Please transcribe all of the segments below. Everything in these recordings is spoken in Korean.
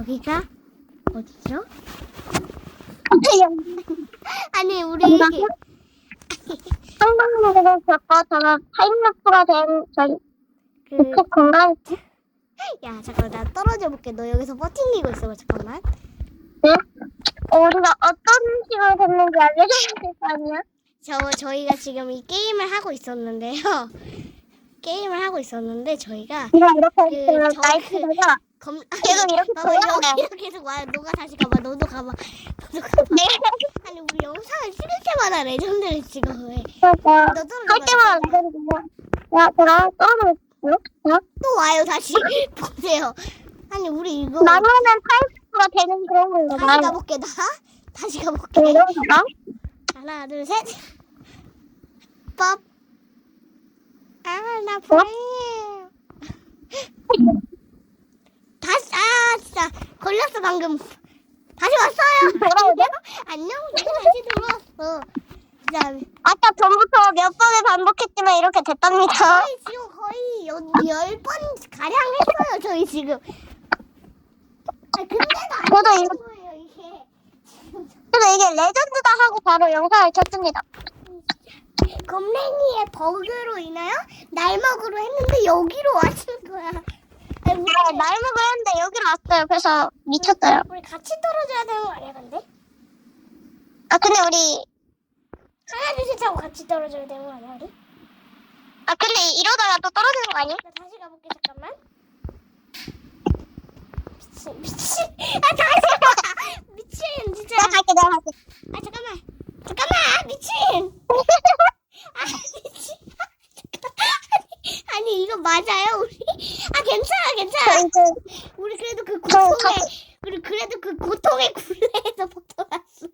여기가 어디죠? 아니 우리 성동역에서 겪어 저는 타임루프가 된 저희 그그 공간 야 잠깐 나 떨어져 볼게. 너 여기서 버팅기고 있어. 잠깐만. 네? 우리가 어떤 식으로 됐는지 거 아니야? 저 저희가 지금 이 게임을 하고 있었는데요. 게임을 하고 있었는데 저희가 이렇게 그, 있으면 저 나이트가 검 계속 이렇게 봐봐 돌아가요. 여기 계속 와. 너가 다시 가봐. 너도 가봐. 너도 가봐. 네. 아니 우리 영상을 찍을 때마다 레전드를 찍어 왜? 그러니까 너 떨어져. 할 때마다 레전드야. 야, 그럼 떨어졌고요? 야, 또 와요 다시 보세요. 아니 우리 이거 나무는 타임루프가 되는 그런 건가 다시. 가볼게 나. 다시 가볼게. 네, 이런? 하나 둘 셋. ป๊ 아나 보여요. 다시 아 진짜 걸렸어 방금. 다시 왔어요. 돌아오죠? 안녕. 내가 다시 들어왔어. 그다음에 아까 전부터 몇 번을 반복했지만 이렇게 됐답니다. 저희 지금 거의 열번 가량 했어요. 저희 지금. 아 근데도 안 저도 되는 이거- 거예요 이게. 그래서 이게 레전드다 하고 바로 영상을 켰습니다. 검랭이의 버그로 인하여 날먹으로 했는데 여기로 왔을 거야. 아니, 우리, 네, 날먹을 했는데 여기로 왔어요. 그래서 미쳤어요. 우리 같이 떨어져야 되는 거 아니야, 근데? 아 근데 우리 하나, 둘, 셋 하고 같이 떨어져야 되는 거 아니야, 우리? 아 근데 이러다가 또 떨어지는 거 아니야? 나 다시 가볼게, 잠깐만. 미친, 미친. 아, 다시 가! 미친, 진짜. 내가 갈게 내가 갈게. 아. 잠깐만, 미친. 아, 미친. 아니, 아니, 이거 맞아요, 우리? 아, 괜찮아, 저 괜찮아. 이제 우리 그 다- 우리 그래도 그 고통의 굴레에서 벗어났어.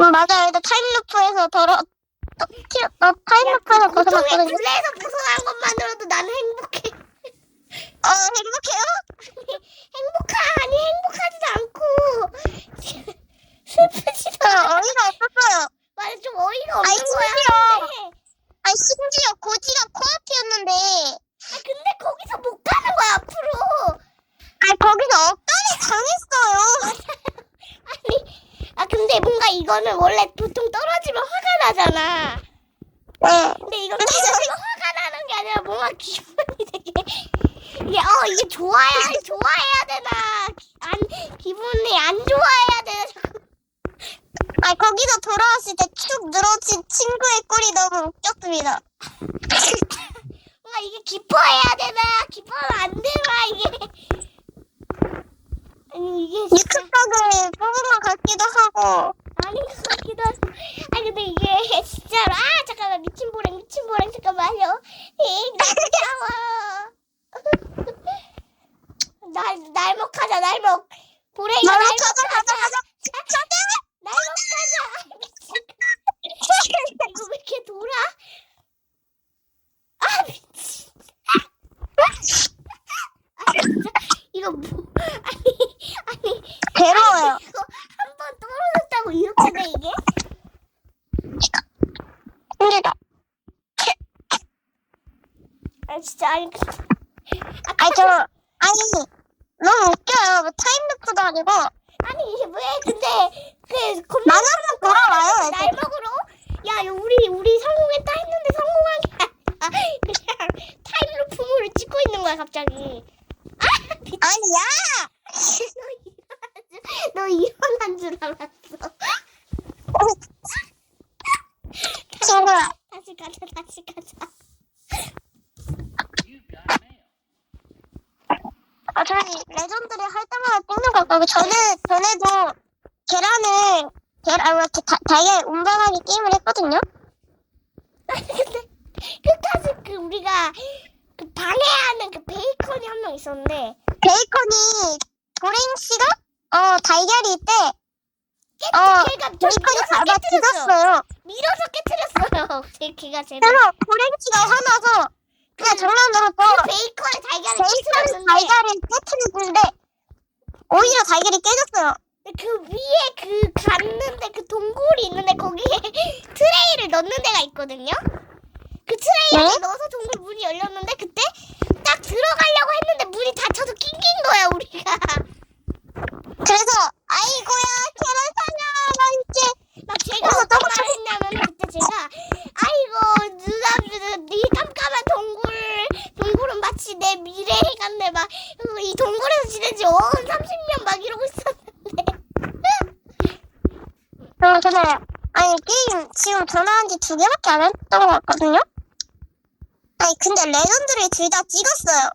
음, 맞아요. 일단 타임루프에서 더러 또 튀어 어, 타임루프에서 고통의 벗어났거든요. 굴레에서 벗어난 것만으로도 나는 행복해. 어 행복해요? 행복하 아니 행복하지도 않고 슬프지도 저 않아. 어이가 없었어요. 맞아 좀 어이가 없는 아이, 거야. 심지어. 근데, 아니 심지어 고지가 코앞이었는데 아 근데 거기서 못 가는 거야 앞으로. 아 거기서 억까지 당했어요. 아니 아 근데 뭔가 이 거는 원래 보통 떨어지면 화가 나잖아. 네. 근데 이거 떨어지면 화가 나는 게 아니라 뭔가 기분이 되게 이게 어 이게 좋아야 좋아해야 되나 안 기분이 안 좋아해야 되나 자꾸 아 거기서 돌아왔을 때 축 늘어진 친구의 꼴이 너무 웃겼습니다. 뭔가 이게 기뻐해야 되나 기뻐하면 안 되나 이게 아니 이게 진짜 유크각을 뽑은 것 같기도 하고 Thank you. 진짜 아니 그- 아니 저 아니 너무 웃겨요. 뭐 타임루프도 아니고 아니 왜 근데 그 겁나 만화만 돌아와요. 애들. 날먹으로 야 우리 우리 성공했다 했는데 성공한 게 그냥 타임루프물을 찍고 있는 거야 갑자기 아 아니야. 너 일어난 줄 알았어. 다시 가자 다시 가자 아 저희 레전드를 할 때마다 것 같고 저는 전에도 계란을 계란 왜 이렇게 다, 다이아에 운반하기 게임을 했거든요. 아니 근데 끝까지 그 우리가 그 방해하는 그 베이컨이 한 명 있었는데 베이컨이 도랭 씨가 어 달걀이 있대. 어 걔가 저 베이컨이 밀어서 깨뜨렸어. 뒤졌어요. 밀어서 깨뜨렸어요. 제 걔가 제일 그래서 도랭 씨가 화나서 그냥 장난으로 또그 베이컨의 달걀을 베이컨 달걀을 깨트렸는데 오히려 달걀이 깨졌어요. 그 위에 그 갔는데 그 동굴이 있는데 거기에 트레이를 넣는 데가 있거든요. 그 트레이를 네? 넣어서 동굴 문이 열렸는데 그때 딱 들어가려고 했는데 문이 닫혀서 낑긴 거야 우리가. 지낸 지 어, 30년 막 이러고 있었는데. 어, 근데, 아니, 게임 지금 전화한 지 두 개밖에 안 했던 것 같거든요? 아니, 근데 레전드를 둘 다 찍었어요.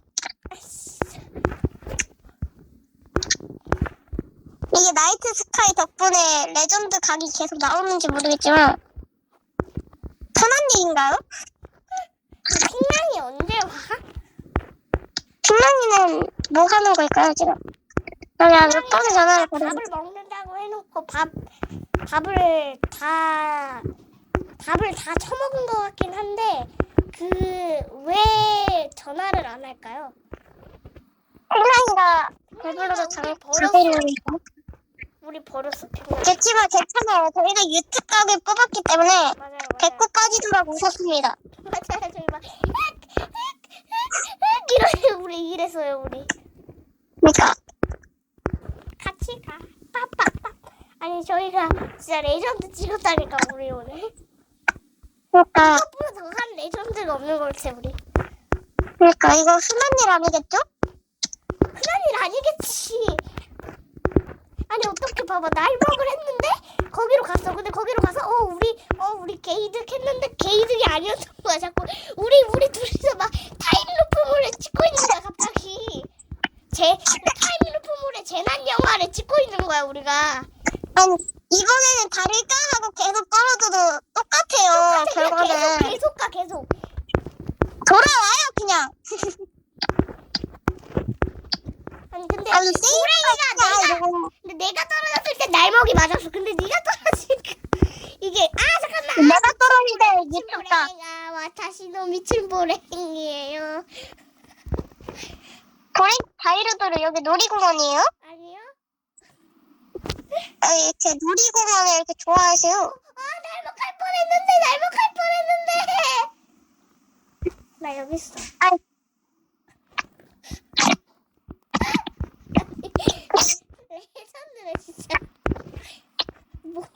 이게 나이트 스카이 덕분에 레전드 각이 계속 나오는지 모르겠지만, 편한 일인가요? 핑랑이 언제 와? 핑랑이는 뭐 하는 걸까요, 지금? 내가 몇 번을 전화를 받았는데. 밥을 먹는다고 해놓고 밥 밥을 다 밥을 다 처먹은 것 같긴 한데 그 왜 전화를 안 할까요? 핑랑이가 배불러서 있는 거. 우리 버렸어 핑랑. 그치만 괜찮아요. 저희가 유튜브 각을 뽑았기 때문에 맞아요 맞아요. 배꼽 빠지더라고 웃었습니다. 맞아요 저희 막 이러 우리 이랬어요 우리 그러니까 같이 가 빠빠빠 아니 저희가 진짜 레전드 찍었다니까 우리 오늘 그러니까 앞으로 더한 레전드가 없는 것 같아 우리 그러니까 이거 흔한 일 아니겠죠? 흔한 일 아니겠지. 아니 어떻게 봐봐 날먹을 했는데 거기로 갔어. 근데 거기로 가서 어 우리 어 우리 게이득 했는데 게이득이 아니었던 거야. 자꾸 우리 우리 둘이서 막 타임 루프물에 찍고 있는 거야 갑자기. 제 타임 루프물에 재난 영화를 찍고 있는 거야 우리가. 아니 이번에는 다를까 하고 계속 떨어져도 똑같아요 계속 결과는 계속 가 계속. 돌아와요 그냥 아니 근데 아니 고랭이가 내가 근데 내가 떨어졌을 때 날먹이 맞았어. 근데 네가 떨어지니까 이게 아 잠깐만. 내가 떨어질 때 유튜브가 보랭아 와타시노 미친 보랭이에요. 고랭 다이르도르 여기 놀이공원이에요? 아니요? 아, 이렇게 놀이공원을 이렇게 좋아하세요 아 날먹할 뻔했는데 날먹할 뻔했는데. 나 여기 있어. 아니 레전드네 진짜. 뭐해?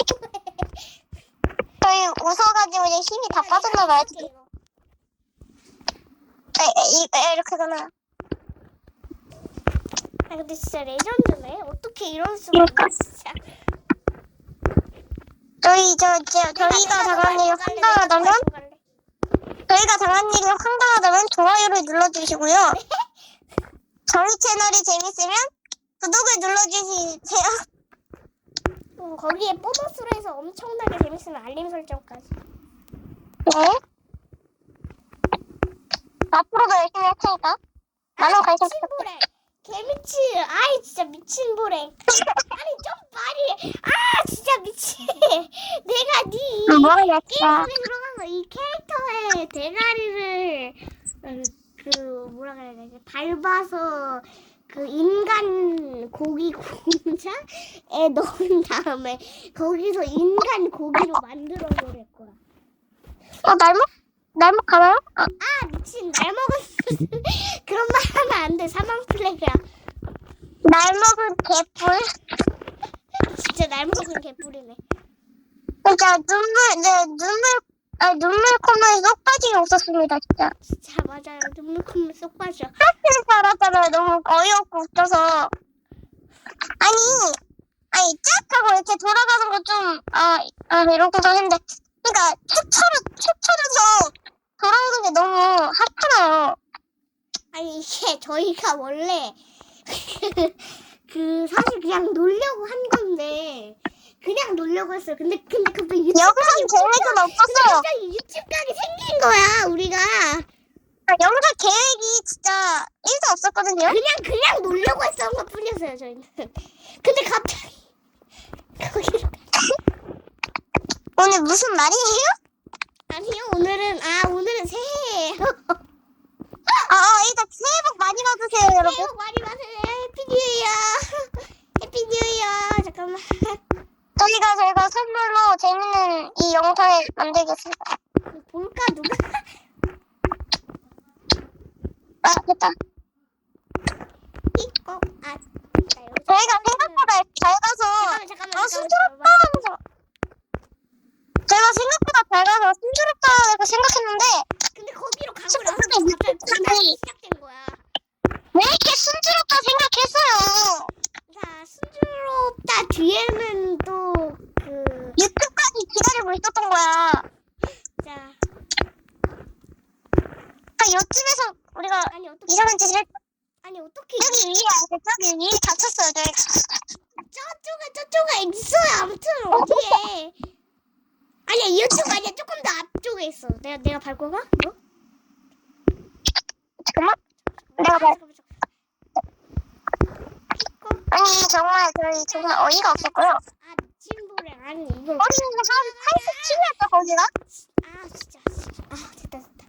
저희 웃어가지고 이제 힘이 다 빠졌나 봐요 지금 이거. 에, 에, 이, 에, 이렇게 되나 아 근데 진짜 레전드네. 어떻게 이럴 수가. 있어. 저희 저, 저 저희가 당한 일이 황당하다면 저희가 당한 일이 황당하다면 좋아요를 눌러주시고요. 저희 채널이 재밌으면 구독을 눌러주세요. 음, 거기에 보너스로 해서 엄청나게 재밌으면 알림 설정까지. 네. 앞으로도 열심히 할 테니까 많은 관심 보랭. 개미치. 아이 진짜 미친 보랭. 아니 좀 말이. 아 진짜 미친. 내가 네 부탁드립니다. 뭐야, 게임에 들어가서 이 캐릭터의 대가리를 어, 그 뭐라 그래야 되지? 밟아서 그 인간 고기 공장에 넣은 다음에 거기서 인간 고기로 만들어 버릴 거야. 어, 날먹? 날먹 가나요? 아, 아 미친 날 먹었어. 그런 말 하면 안 돼. 사망 플레이야. 날 먹은 개뿔? 진짜 날 먹은 개뿔이네. 진짜 눈물, 네, 눈물, 아, 눈물 콧물이 쏙 빠지게 없었습니다, 진짜. 진짜 맞아요. 눈물 콧물 쏙 빠져. 하필 살았잖아요. 너무 어이없고 웃겨서. 아니, 아니, 쫙 하고 이렇게 돌아가는 거 좀, 아, 아, 이러고도 했는데. 그러니까, 최초로, 최초로서 돌아오는 게 너무 하찮아요. 아니 이게 저희가 원래 그 사실 그냥 놀려고 한 건데 그냥 놀려고 했어요. 근데 근데 갑자기 유튜브 영상 계획은 없었어요. 갑자기 유튜브 각이 생긴 거야 우리가 아, 영상 계획이 진짜 1도 없었거든요. 그냥 그냥 놀려고 했던 것 뿐이었어요 저희는. 근데 갑자기 거기로 오늘 무슨 말이에요? 아니요 오늘은 아 오늘은 새해예요. 아, 아, 일단 새해 복 많이 받으세요, 새해 여러분. 복 많이 받으세요. 해피 뉴 이어. 해피 뉴 이어. 잠깐만. 저희가 저희가 선물로 재밌는 이 영상을 만들겠습니다. 볼까 누가? 아, 됐다. 이거 아. 나 여기서 저희가 생각보다 잘 가서 잠깐만 잠깐만. 아, 잠깐만, 순조롭다 잠깐만. 하면서 제가 생각보다 잘 가서 순조롭다고 생각했는데 순수로 왜 이렇게 순조롭다 생각했어요? 자, 순조롭다 뒤에는 또 그, 유튜브까지 기다리고 있었던 거야. 자, 아, 여쯤에서 우리가 아니 어떻게, 이상한 짓을 했 아니 어떻게 여기 위에 저기 위. 다쳤어요 저희가. 저쪽에 저쪽에 있어요. 아무튼 어디에? 아니야 이쪽 아니야 조금 더 앞쪽에 있어. 내가 내가 밟고 가? 이거? 잠깐만. 내가 봐. 잠깐만, 잠깐만. 아니 정말 저희 정말 어이가 없었고요. 아 진보래 아니 이걸. 머리는 한 87이었다 거기가. 아 진짜. 아 됐다 됐다.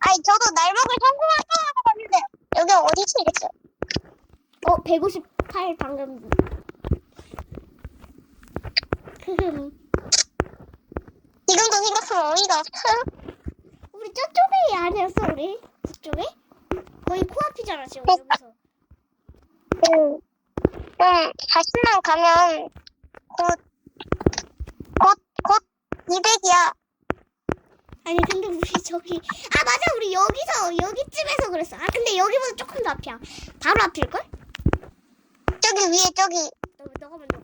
아니 저도 날 먹을 성공할 거라고 봤는데 여기 어디지 이랬어요. 어 158 방금. 지금도 생각하면 어이가 없어요. 저쪽에 아니었어 우리 저쪽에? 거의 코앞이잖아 지금 여기서. 음, 좀 자신만 가면 곧, 곧, 곧 200이야. 아니 근데 우리 저기 아 맞아 우리 여기서 여기쯤에서 그랬어. 아 근데 여기보다 조금 더 앞이야. 바로 앞일 걸? 저기 위에 저기. 너 너가 먼저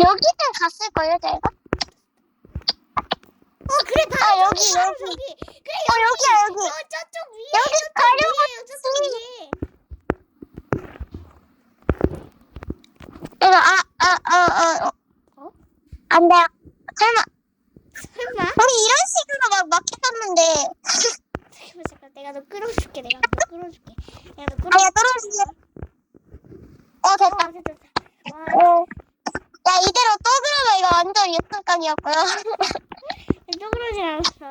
여기는 갔을걸요, 저희가? 어 그래 바로 아, 여기, 바로 여기. 저기. 그래 어, 여기야, 여기. 저 저쪽 위에 여기 저쪽 가려고 위에요 저쪽 위에. 이거, 아, 아, 아, 아, 어. 어? 안 돼. 설마. 설마? 우리 이런 식으로 막 막혔었는데. 잠깐만 잠깐 내가 너 끌어줄게 내가 너 끌어줄게. 내가 너 끌어. 아야, 떨어지지. 어, 어 됐다. 됐다 됐다. 와 어. 야, 이대로 또 그러면 이거 완전 역전각이었고요. 또 그러진 않았어.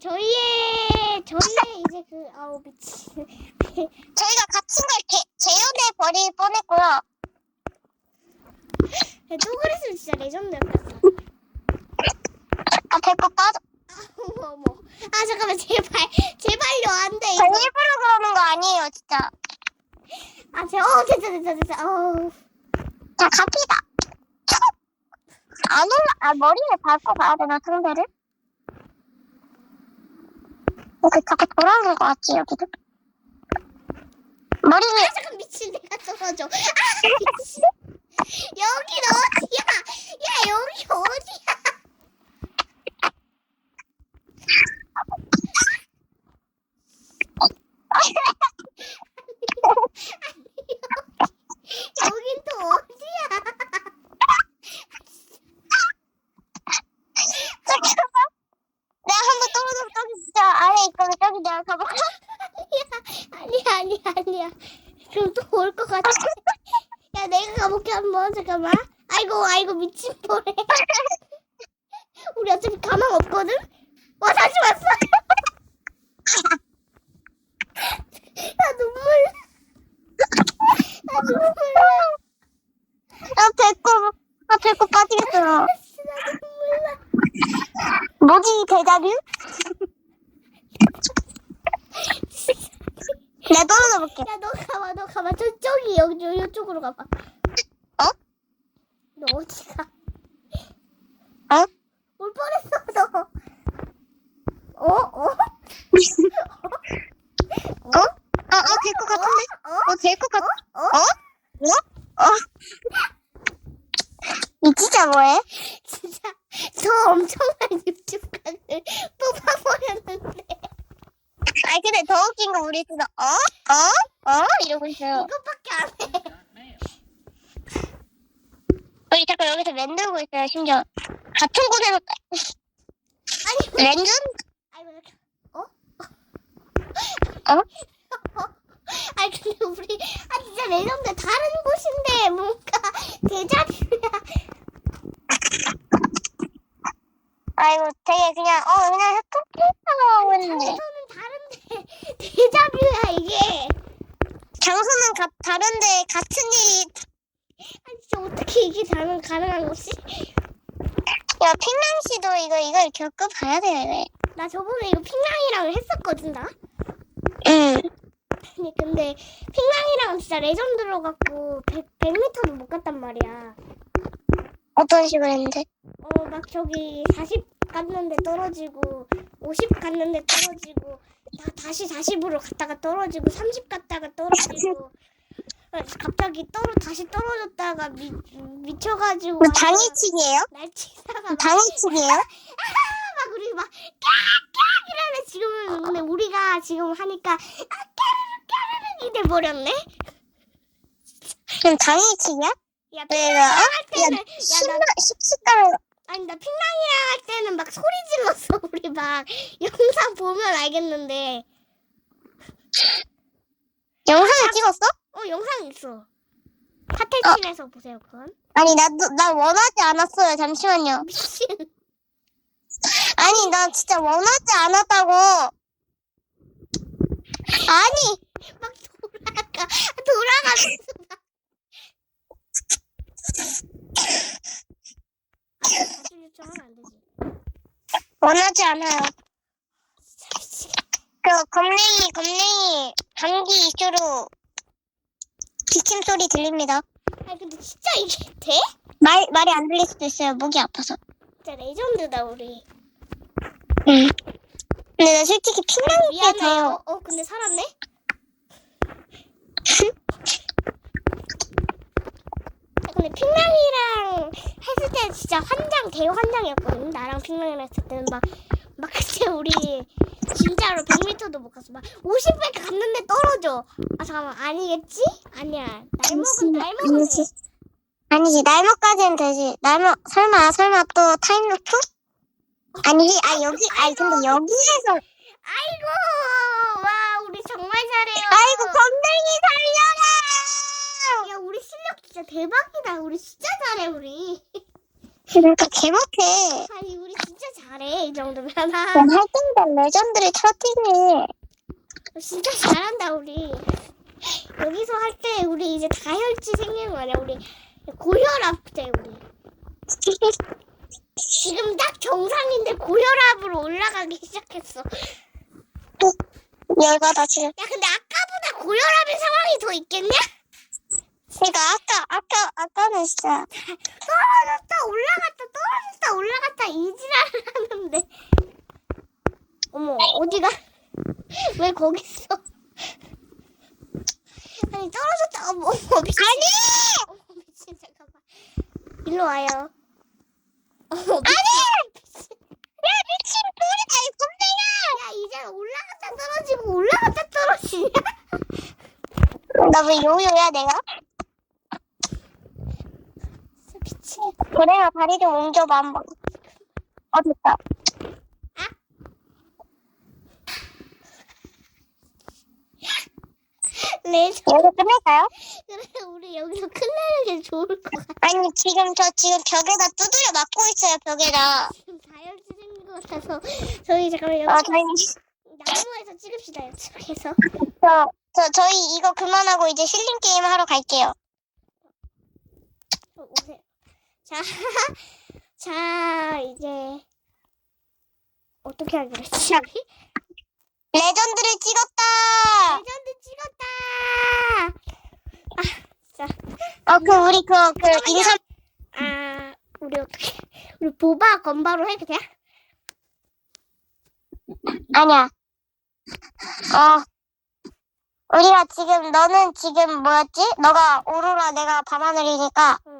저희의 저희의 이제 그 아우 미친. 저희가 갇힌 걸 개, 재현해 버릴 뻔했고요. 또 그랬으면 진짜 레전드였겠어. 아, 배꼽 빠져. 어머 어머. 아 잠깐만 제발 제발요 안돼 저 이거. 일부러 그러는 거 아니에요, 진짜. 아 제, 어 됐다 됐다 됐다. 어우. 자, 갑니다. 안 올라, 아, 머리를 밟고 가야 되나, 상대를? 이렇게 자꾸 돌아오는 것 같지, 여기도? 머리를, 아 잠깐 미친 내가 떨어져. 아 미친. 여긴 어디야? 야 여기 어디야? 여긴 또 어디야? 잠깐만. 내가 한번 떨어져서 저기 진짜 아래 있거든. 저기 내가 가볼까? 아니야 아니야 아니야. 그럼 또 올 것 같아. 야 내가 가볼게 한번 잠깐만. 아이고 아이고 미친 보래. 우리 어차피 가망 없거든. 와 다시 왔어. 나 눈물. 나 눈물. 아, 배꼽, 아, 배꼽 빠지겠어. 나 눈물 나. 뭐지, 대자뷰? 내가 떨어져 볼게. 야 너 가봐 너 가봐 저쪽이 여기 저 이쪽으로 가봐. 어? 너 어디 가? 어? 올 뻔했어 너. 어? 어? 어? 아, 아, 될것 같은데? 어? 어, 될 것 같, 어? 어? 어? 어? 이 진짜 뭐해? 진짜 저 엄청난 유튜브 각을 뽑아버렸는데 아니, 근데 더 웃긴 건 우리 지금, 어? 어? 어? 이러고 있어요. 이것밖에 안 해. 우리 자꾸 여기서 랜들고 있어요, 심지어. 같은 곳에서, 아니 랜전? 아이고 이렇게 어? 어? 아니 근데 우리 아 진짜 레전드 다른 곳인데 뭔가 대자뷰야. 아이고, 되게 그냥, 어, 그냥 흑흑했다고 했는데. 다른데 대자뷰야 이게. 장소는 가, 다른데 같은 일이, 아니 진짜 어떻게 이게 가능 가능한 거지? 야, 핑랑 씨도 이거, 이걸 겪어봐야 돼, 왜. 나 저번에 이거 핑랑이랑 했었거든 나. 응. 아니 근데 핑랑이랑 진짜 레전드로 갖고 100, 100m도 못 갔단 말이야. 어떤 식으로 했는데? 어 막 저기 40 갔는데 떨어지고 50 갔는데 떨어지고 다 다시 40으로 갔다가 떨어지고 30 갔다가 떨어지고 갑자기 떨어 다시 떨어졌다가 미, 미쳐가지고 뭐 당일치기예요? 날치다가 막, 당일치기예요? 막 우리 막 깍깍 이러네 지금은 근데 우리가 지금 하니까 아 까르르 까르르 이래 버렸네. 그럼 당일치기야? 야 왜, 핑랑이랑 할 야, 때는 식나, 야나 식식가루. 아니 나 핑랑이랑 할 때는 막 소리 질렀어 우리 막 영상 보면 알겠는데 영상을 찍었어? 어 영상 있어. 타텔친에서 보세요 그건. 아니, 나도, 나 원하지 않았어요. 잠시만요. 미친. 아니, 나 진짜 원하지 않았다고. 아니, 막 돌아가 돌아가면서 막. 아, 자주 요청하면 안 되지. 원하지 않아요. 그, 겁냉이, 겁냉이, 감기 이슈로 기침 소리 들립니다. 아니 근데 진짜 이게 돼? 말, 말이 안 들릴 수도 있어요. 목이 아파서. 진짜 레전드다 우리. 응. 근데 나 솔직히 핑랑이 게. 더, 어 근데 살았네? 아, 근데 때 진짜 환장 대환장이었거든. 나랑 핑랑이랑 했을 때는 막 막 그때 우리 진짜로 100m도 못 갔어. 막 50배 갔는데 떨어져. 아 잠깐만 아니겠지? 아니야. 날 먹은 날 먹은 아니지. 돼. 아니지, 날먹까지는 되지. 날먹, 설마, 설마 또 타임루프? 아니지, 아, 여기, 아니, 근데 여기에서, 아이고 와 우리 정말 잘해요. 아이고, 겁냉이 살려라! 야 우리 실력 진짜 대박이다. 우리 진짜 잘해 우리. 그러니까 개못해. 아니 우리 진짜 잘해 이 정도면 난 아, 활동단 레전드를 터뜨리네. 진짜 잘한다 우리 여기서 할 때 우리 이제 다혈질 생기는 거 아니야 우리 고혈압 때 우리 지금 딱 정상인데 고혈압으로 올라가기 시작했어 야 열받아, 지금. 근데 아까보다 고혈압의 상황이 더 있겠냐? 그러니까 아까, 아까, 아까는 진짜. 떨어졌다 올라갔다 떨어졌다 올라갔다 이지랄을 하는데 어머 어디가 왜 거기 있어 아니 떨어졌다 어머 어머 미친 아니! 어머 미친 잠깐만 일로 와요 어머 미친 야, 미친 돌이다, 이! 야 이제 올라갔다 떨어지고 올라갔다 떨어지냐 나왜 요요야, 내가? 미치겠다 고래가 다리 좀 옮겨봐, 한 번. 어, 됐다. 레전 여기서 끝낼까요? 그래 우리 여기서 끝내는 게 좋을 것 같아 아니, 지금 저 지금 벽에다 두드려 맞고 있어요, 벽에다. 지금 다혈질 생긴 것 같아서 저희 잠깐만 여기 어, 저희, 나무에서 찍읍시다 이쪽에서 저, 저, 저희 이거 그만하고 이제 힐링 게임 하러 갈게요. 어, 오세요 자, 자 이제 어떻게 하기로 했지? 레전드를 찍었다! 레전드 찍었다 어, 그, 우리 그, 그, 인사, 아 우리 어떻게 우리 보바 건바로 해도 돼? 아니야. 어. 우리가 지금, 너는 지금 뭐였지? 너가 오로라, 내가 밤하늘이니까, 응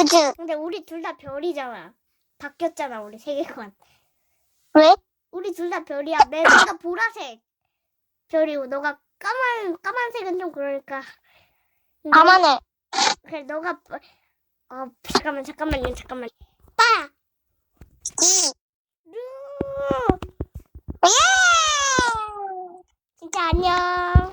우주. 근데 우리 둘 다 별이잖아. 바뀌었잖아 우리 세계관. 왜? 우리 둘 다 별이야. 내가 보라색 별이고 너가 까만 까만색은 좀 그러니까. 까만해. 그래 너가 어 잠깐만 잠깐만요 잠깐만. 빠. 이. 루. 예. 진짜 안녕.